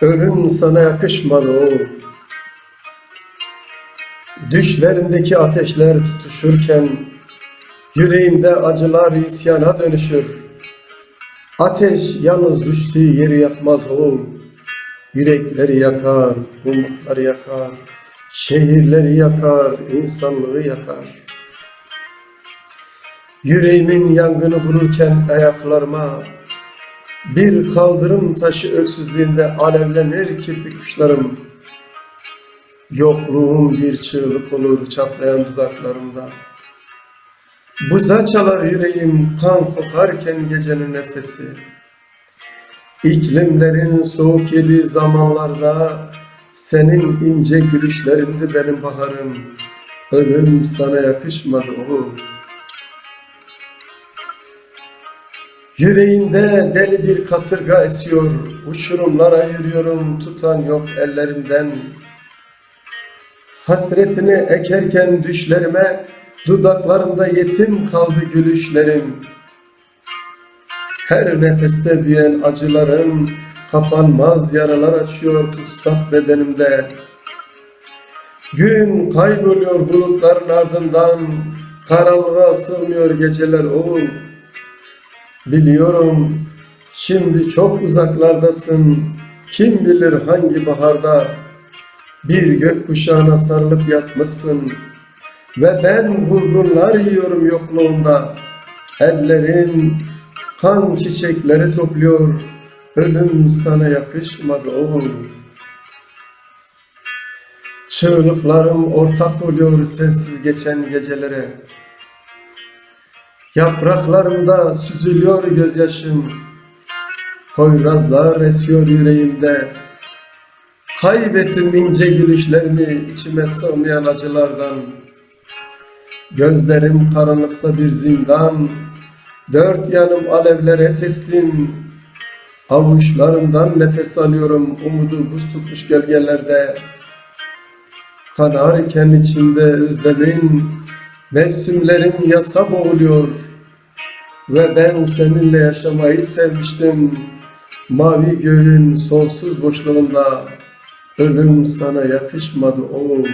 Ölüm sana yakışmadı oğul. Düşlerimdeki ateşler tutuşurken Yüreğimde acılar isyana dönüşür. Ateş yalnız düştüğü yeri yakmaz oğul. Yürekleri yakar, umutları yakar, şehirleri yakar, insanlığı yakar. Yüreğimin yangını vururken ayaklarıma bir kaldırım taşı öksüzlüğünde alevlenir kirpik uçlarım. Yokluğum bir çığlık olur çatlayan dudaklarımda. Buza çalar yüreğim kan kokarken gecenin nefesi. İklimlerin soğuk yediği zamanlarda senin ince gülüşlerindi benim baharım. Ölüm sana yakışmadı oğul. Yüreğimde deli bir kasırga esiyor. Uçurumlara yürüyorum tutan yok ellerimden. Hasretini ekerken düşlerime Dudaklarımda yetim kaldı gülüşlerim. Her nefeste büyüyen acılarım kapanmaz yaralar açıyor tutsak bedenimde. Gün kayboluyor bulutların ardından karanlığa sığmıyor geceler oğul. Biliyorum şimdi çok uzaklardasın. Kim bilir hangi baharda bir gök kuşağına sarılıp yatmışsın. Ve ben vurgunlar yiyorum yokluğunda. Ellerin kan çiçekleri topluyor. Ölüm sana yakışmadı oğul. Çığlıklarım ortak oluyor sensiz geçen gecelere. Yapraklarımda süzülüyor gözyaşım. Koyrazlar esiyor yüreğimde. Kaybettim ince gülüşlerimi içime sığmayan acılardan. Gözlerim karanlıkta bir zindan, dört yanım alevlere teslim. Avuçlarımdan nefes alıyorum umudu buz tutmuş gölgelerde. Kanarken içinde özlemin, mevsimlerim yasa boğuluyor. Ve ben seninle yaşamayı sevmiştim. Mavi göğün sonsuz boşluğunda ölüm sana yakışmadı oğul.